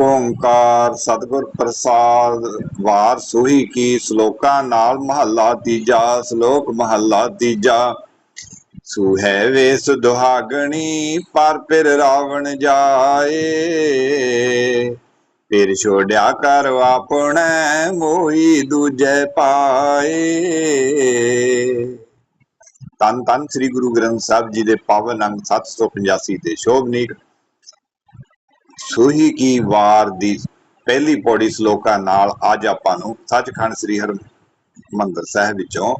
ਓੰਕਾਰ, ਸਤਿਗੁਰ ਪ੍ਰਸਾਦ, ਵਾਰ ਸੋਹੀ ਕੀ ਸ਼ਲੋਕਾਂ ਨਾਲ ਮਹੱਲਾ ਤੀਜਾ, ਸ਼ਲੋਕ ਮਹੱਲਾ ਤੀਜਾ। ਸੁਹੈ ਵੇ ਸੁਧਾਗਣੀ ਪਰ ਫਿਰ ਰਾਵਣ ਜਾਏ। ਫਿਰ ਛੋੜਿਆ ਕਰ ਆਪਣੈ, ਮੋਹੀ ਦੂਜੈ ਪਾਏ। ਤਨ ਤਨ ਸ੍ਰੀ ਗੁਰੂ ਗ੍ਰੰਥ ਸਾਹਿਬ ਜੀ ਦੇ ਪਾਵਨ ਅੰਗ 785 ਤੇ ਸ਼ੋਭਨੀਕ ਸੂਹੀ ਕੀ ਵਾਰ ਦੀ ਪਹਿਲੀ ਪੌੜੀ ਸ਼ਲੋਕਾਂ ਨਾਲ ਅੱਜ ਆਪਾਂ ਨੂੰ ਸੱਚਖੰਡ ਸ੍ਰੀ ਹਰਿਮੰਦਰ ਸਾਹਿਬ ਵਿੱਚੋਂ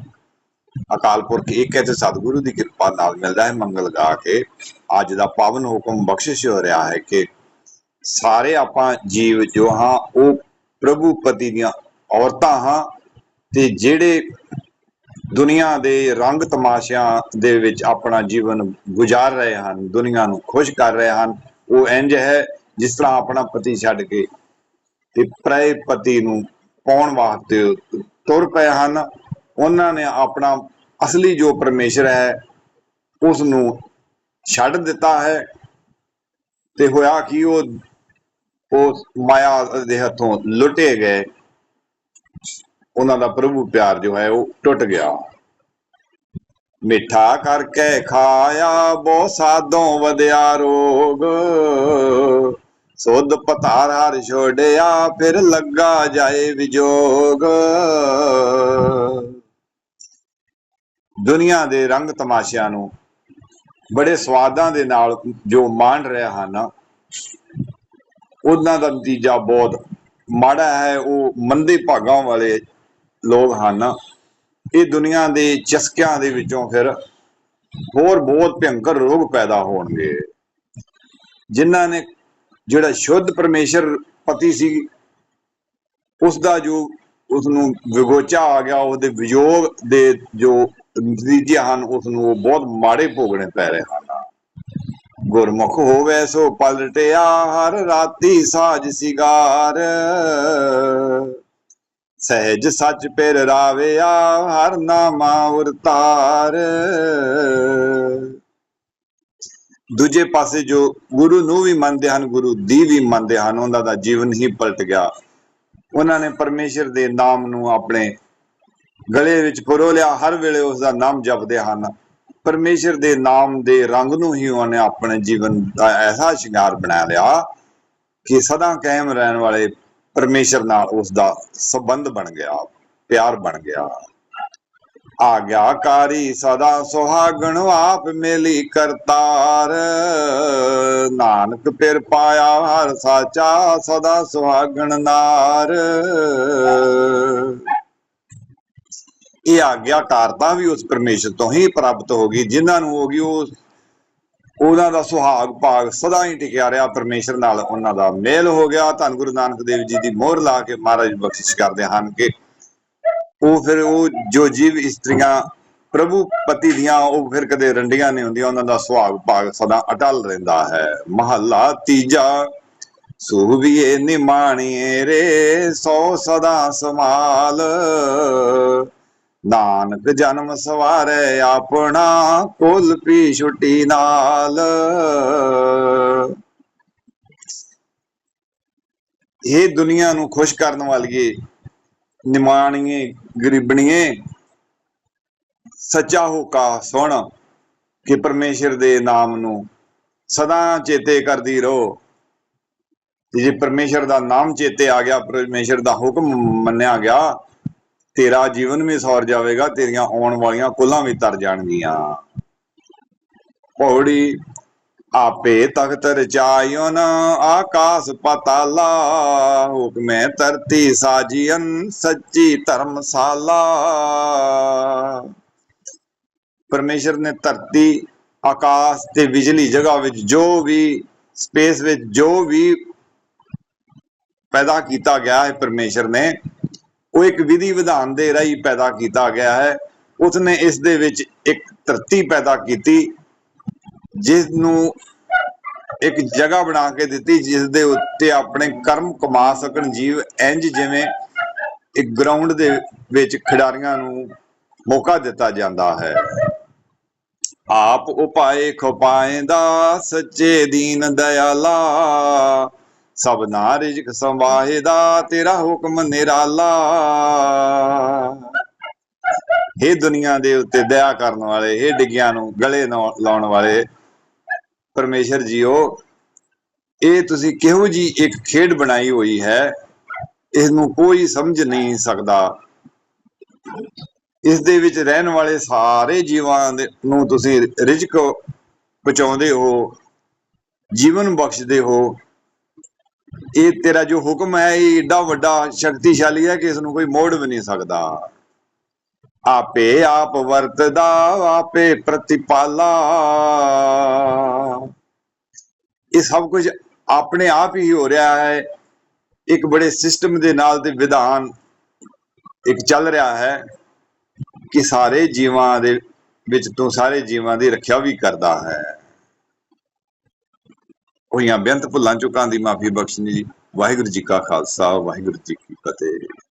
ਅਕਾਲ ਪੁਰਖ ਇੱਕ ਹੈ ਤੇ ਸਤਿਗੁਰੂ ਦੀ ਕਿਰਪਾ ਨਾਲ ਮਿਲਦਾ ਹੈ, ਮੰਗਲ ਗਾ ਕੇ ਅੱਜ ਦਾ ਪਾਵਨ ਹੁਕਮ ਬਖਸ਼ਿਸ਼ ਹੋ ਰਿਹਾ ਹੈ ਕਿ ਸਾਰੇ ਆਪਾਂ ਜੀਵ ਜੋ ਹਾਂ, ਉਹ ਪ੍ਰਭੂ ਪਤੀ ਦੀਆਂ ਔਰਤਾਂ ਹਾਂ ਤੇ ਜਿਹੜੇ ਦੁਨੀਆ ਦੇ ਰੰਗ ਤਮਾਸ਼ਿਆਂ ਦੇ ਵਿੱਚ ਆਪਣਾ ਜੀਵਨ ਗੁਜ਼ਾਰ ਰਹੇ ਹਨ, ਦੁਨੀਆ ਨੂੰ ਖੁਸ਼ ਕਰ ਰਹੇ ਹਨ, ਉਹ ਇੰਜ ਹੈ ਜਿਸ ਤਰ੍ਹਾਂ ਆਪਣਾ ਪਤੀ ਛੱਡ ਕੇ ਤੇ ਪਰਾਏ ਪਤੀ ਨੂੰ ਪਾਉਣ ਵਾਸਤੇ ਤੁਰ ਪਏ ਹਨ, ਉਹਨਾਂ ਨੇ ਆਪਣਾ ਅਸਲੀ ਜੋ ਪਰਮੇਸ਼ਰ ਹੈ ਉਸ ਨੂੰ ਛੱਡ ਦਿੱਤਾ ਹੈ ਤੇ ਹੋਇਆ ਕਿ ਉਹ ਉਹ ਮਾਇਆ ਦੇ ਹੱਥੋਂ ਲੁੱਟੇ ਗਏ। ਉਹਨਾਂ ਦਾ ਪ੍ਰਭੂ ਪਿਆਰ ਜੋ ਹੈ ਉਹ ਟੁੱਟ ਗਿਆ। ਮਿੱਠਾ ਕਰਕੇ ਖਾਇਆ ਬਹੁ ਸਾਦੋਂ ਵਧਿਆ ਰੋਗ। ਸੁਧ ਪਤਾਰ ਹਰ ਛੋੜਿਆ, ਫਿਰ ਲੱਗਾ ਜਾਏ ਵਿਜੋਗ। ਦੁਨੀਆ ਦੇ ਰੰਗ ਤਮਾਸ਼ਿਆਂ ਨੂੰ ਬੜੇ ਸਵਾਦਾਂ ਦੇ ਨਾਲ ਜੋ ਮਾਣ ਰਹੇ ਹਨ, ਉਹਨਾਂ ਦਾ ਨਤੀਜਾ ਬਹੁਤ ਮਾੜਾ ਹੈ। ਉਹ ਮੰਦੇ ਭਾਗਾਂ ਵਾਲੇ ਲੋਕ ਹਨ। ਇਹ ਦੁਨੀਆ ਦੇ ਚਸਕਿਆਂ ਦੇ ਵਿੱਚੋਂ ਫਿਰ ਹੋਰ ਬਹੁਤ ਭਿਅੰਕਰ ਰੋਗ ਪੈਦਾ ਹੋਣਗੇ। ਜਿਨ੍ਹਾਂ ਨੇ ਜਿਹੜਾ ਸ਼ੁੱਧ ਪਰਮੇਸ਼ਰ ਪਤੀ ਸੀ ਉਸ ਦਾ ਜੋ ਉਸ ਨੂੰ ਵਿਗੋਚਾ ਆ ਗਿਆ, ਉਹਦੇ ਵਿਯੋਗ ਦੇ ਜੋ ਨਤੀਜੇ ਹਨ ਉਸ ਨੂੰ ਉਹ ਬਹੁਤ ਮਾੜੇ ਭੋਗਣੇ ਪੈ ਰਹੇ ਹਨ। ਗੁਰਮੁਖ ਹੋਵੇ ਸੋ ਪਲਟਿਆ, ਹਰ ਰਾਤੀ ਸਾਜ ਸਿਗਾਰ। ਸਹਿਜ ਸੱਚ ਪੇਰ ਰਾਵਿਆ, ਹਰ ਨਾਮਾ ਉਰਤਾਰ। ਦੂਜੇ ਪਾਸੇ ਜੋ ਗੁਰੂ ਨੂੰ ਵੀ ਮੰਨਦੇ ਹਨ, ਗੁਰੂ ਦੀ ਵੀ ਮੰਨਦੇ ਹਨ, ਉਹਨਾਂ ਦਾ ਜੀਵਨ ਹੀ ਪਲਟ ਗਿਆ। ਉਹਨਾਂ ਨੇ ਪਰਮੇਸ਼ਰ ਦੇ ਨਾਮ ਨੂੰ ਆਪਣੇ ਗਲੇ ਵਿੱਚ ਪਰੋ ਲਿਆ। ਹਰ ਵੇਲੇ ਉਸ ਦਾ ਨਾਮ ਜਪਦੇ ਹਨ। ਪਰਮੇਸ਼ਰ ਦੇ ਨਾਮ ਦੇ ਰੰਗ ਨੂੰ ਹੀ ਉਹਨੇ ਆਪਣੇ ਜੀਵਨ ਦਾ ਐਸਾ ਸ਼ਿੰਗਾਰ ਬਣਾ ਲਿਆ ਕਿ ਸਦਾ ਕਾਇਮ ਰਹਿਣ ਵਾਲੇ ਪਰਮੇਸ਼ਰ ਨਾਲ ਉਸ ਦਾ ਸੰਬੰਧ ਬਣ ਗਿਆ, ਪਿਆਰ ਬਣ ਗਿਆ। ਆਗਿਆਕਾਰੀ ਸਦਾ ਸੁਹਾਗਣ ਆਪ ਮੇਲੀ ਕਰਤਾਰ। ਨਾਨਕ ਪਿਰ ਪਾਇਆ ਹਰ ਸਾਚਾ, ਸਦਾ ਸੁਹਾਗਣ ਨਾਰ। ਇਹ ਆਗਿਆਕਾਰਤਾ ਵੀ ਉਸ ਪਰਮੇਸ਼ਰ ਤੋਂ ਹੀ ਪ੍ਰਾਪਤ ਹੋ ਗਈ, ਜਿਨ੍ਹਾਂ ਨੂੰ ਹੋ ਗਈ ਉਹ ਉਹਨਾਂ ਦਾ ਸੁਹਾਗ ਭਾਗ ਸਦਾ ਹੀ ਟਿਕਿਆ ਰਿਹਾ ਪਰਮੇਸ਼ਰ ਨਾਲ ਉਹਨਾਂ ਦਾ ਮੇਲ ਹੋ ਗਿਆ। ਧੰਨ ਗੁਰੂ ਨਾਨਕ ਦੇਵ ਜੀ ਦੀ ਮੋਹਰ ਲਾ ਕੇ ਮਹਾਰਾਜ ਬਖਸ਼ਿਸ਼ ਕਰਦੇ ਹਨ ਕਿ ਉਹ ਫਿਰ ਉਹ ਜੋ ਜੀਵ ਇਸਤਰੀਆਂ ਪ੍ਰਭੂ ਪਤੀ ਦੀਆਂ ਉਹ ਫਿਰ ਕਦੇ ਰੰਡੀਆਂ ਨਹੀਂ ਹੁੰਦੀਆਂ, ਉਹਨਾਂ ਦਾ ਸੁਹਾਗ ਭਾਗ ਸਦਾ ਅਟਲ ਰਹਿੰਦਾ ਹੈ। ਮਹੱਲਾ ਤੀਜਾ ਸੁਭੀਏ ਨਿਮਾਣੀਏ ਰੇ, ਸੋ ਸਦਾ ਸਮਾਲ ਨਾਨਕ ਜਨਮ ਸਵਾਰੇ ਆਪਣਾ, ਕੁਲ ਪੀ ਛੁੱਟੀ ਨਾਲ। ਇਹ ਦੁਨੀਆ ਨੂੰ ਖੁਸ਼ ਕਰਨ ਵਾਲੀਏ ਨਿਮਾਣੀਏ, ਗਰੀਬਣੀਏ, ਸੱਚਾ ਹੋਕਾ ਸੁਣ ਕਿ ਪਰਮੇਸ਼ਰ ਦੇ ਨਾਮ ਨੂੰ ਸਦਾ ਚੇਤੇ ਕਰਦੀ ਰਹੋ। ਤੇ ਜੇ ਪਰਮੇਸ਼ਰ ਦਾ ਨਾਮ ਚੇਤੇ ਆ ਗਿਆ, ਪਰਮੇਸ਼ਰ ਦਾ ਹੁਕਮ ਮੰਨਿਆ ਗਿਆ, ਤੇਰਾ ਜੀਵਨ ਵੀ ਸੌਰ ਜਾਵੇਗਾ, ਤੇਰੀਆਂ ਆਉਣ ਵਾਲੀਆਂ ਕੁੱਲਾਂ ਵੀ ਤਰ ਜਾਣਗੀਆਂ। ਪੌੜੀ ਆਪੇ ਤਖਤ ਰਚਾਇਨ ਆਕਾਸ ਪਤਾਲਾ। ਹੁਕਮੇ ਧਰਤੀ ਸਾਜੀਨ ਸੱਚੀ ਧਰਮਸ਼ਾਲਾ। ਪਰਮੇਸ਼ਰ ਨੇ ਧਰਤੀ, ਆਕਾਸ਼ ਤੇ ਬਿਜਲੀ ਜਗ੍ਹਾ ਵਿੱਚ ਜੋ ਵੀ, ਸਪੇਸ ਵਿੱਚ ਜੋ ਵੀ ਪੈਦਾ ਕੀਤਾ ਗਿਆ ਹੈ ਪਰਮੇਸ਼ਰ ਨੇ, ਉਹ ਇੱਕ ਵਿਧੀ ਵਿਧਾਨ ਦੇ ਰਾਹੀਂ ਪੈਦਾ ਕੀਤਾ ਗਿਆ ਹੈ। ਉਸਨੇ ਇਸ ਦੇ ਵਿੱਚ ਇੱਕ ਧਰਤੀ ਪੈਦਾ ਕੀਤੀ। ਜਿਸ ਨੂੰ ਇੱਕ ਜਗ੍ਹਾ ਬਣਾ ਕੇ ਦਿੱਤੀ ਜਿਸ ਦੇ ਉੱਤੇ ਆਪਣੇ ਕਰਮ ਕਮਾ ਸਕਣ ਜੀਵ ਇੰਜ ਜਿਵੇਂ ਇੱਕ ਗਰਾਊਂਡ ਦੇ ਵਿੱਚ ਖਿਡਾਰੀਆਂ ਨੂੰ ਮੌਕਾ ਦਿੱਤਾ ਜਾਂਦਾ ਹੈ। ਆਪ ਉਪਾਏ ਖਪਾਏਂਦਾ ਸੱਚੇ ਦੀਨ ਦਇਆਲਾ, ਸਭ ਨਾ ਰਿਜਕ ਸੰਵਾਹੇਦਾ ਤੇਰਾ ਹੁਕਮ ਨਿਰਾਲਾ। ਇਹ ਦੁਨੀਆ ਦੇ ਉੱਤੇ ਦਇਆ ਕਰਨ ਵਾਲੇ ਇਹ ਡਿੱਗਿਆਂ ਨੂੰ ਗਲੇ ਲਾਉਣ ਵਾਲੇ ਪਰਮੇਸ਼ਰ ਜੀਓ, ਇਹ ਤੁਸੀਂ ਕਿਹੋ ਜੀ ਇੱਕ ਖੇਡ ਬਣਾਈ ਹੋਈ ਹੈ ਇਸ ਨੂੰ ਕੋਈ ਸਮਝ ਨਹੀਂ ਸਕਦਾ। ਇਸ ਦੇ ਵਿੱਚ ਰਹਿਣ ਵਾਲੇ ਸਾਰੇ ਜੀਵਾਂ ਦੇ ਨੂੰ ਤੁਸੀਂ ਰਿਜਕ ਪਹੁੰਚਾਉਂਦੇ ਹੋ, ਜੀਵਨ ਬਖਸ਼ਦੇ ਹੋ। ਇਹ ਤੇਰਾ ਜੋ ਹੁਕਮ ਹੈ, ਇਹ ਏਡਾ ਵੱਡਾ ਸ਼ਕਤੀਸ਼ਾਲੀ ਹੈ ਕਿ ਇਸ ਨੂੰ ਕੋਈ ਮੋੜ ਵੀ ਨਹੀਂ ਸਕਦਾ। ਆਪੇ ਆਪ ਵਰਤਦਾ, ਆਪੇ ਪ੍ਰਤੀਪਾਲਾ। ਇਹ ਸਭ ਕੁਝ ਆਪਣੇ ਆਪ ਹੀ ਹੋ ਰਿਹਾ ਹੈ। ਇੱਕ ਬੜੇ ਸਿਸਟਮ ਦੇ ਨਾਲ ਤੇ ਵਿਧਾਨ ਇੱਕ ਚੱਲ ਰਿਹਾ ਹੈ ਕਿ ਸਾਰੇ ਜੀਵਾਂ ਦੇ ਵਿੱਚ ਤੋਂ ਸਾਰੇ ਜੀਵਾਂ ਦੀ ਰੱਖਿਆ ਵੀ ਕਰਦਾ ਹੈ। ਹੋਈਆਂ ਬੇਅੰਤ ਭੁੱਲਾਂ ਚੁੱਕਾਂ ਦੀ ਮਾਫੀ ਬਖਸ਼ਣੀ ਵਾਹਿਗੁਰੂ ਜੀ ਕਾ ਖਾਲਸਾ, ਵਾਹਿਗੁਰੂ ਜੀ ਕੀ ਫਤਿਹ।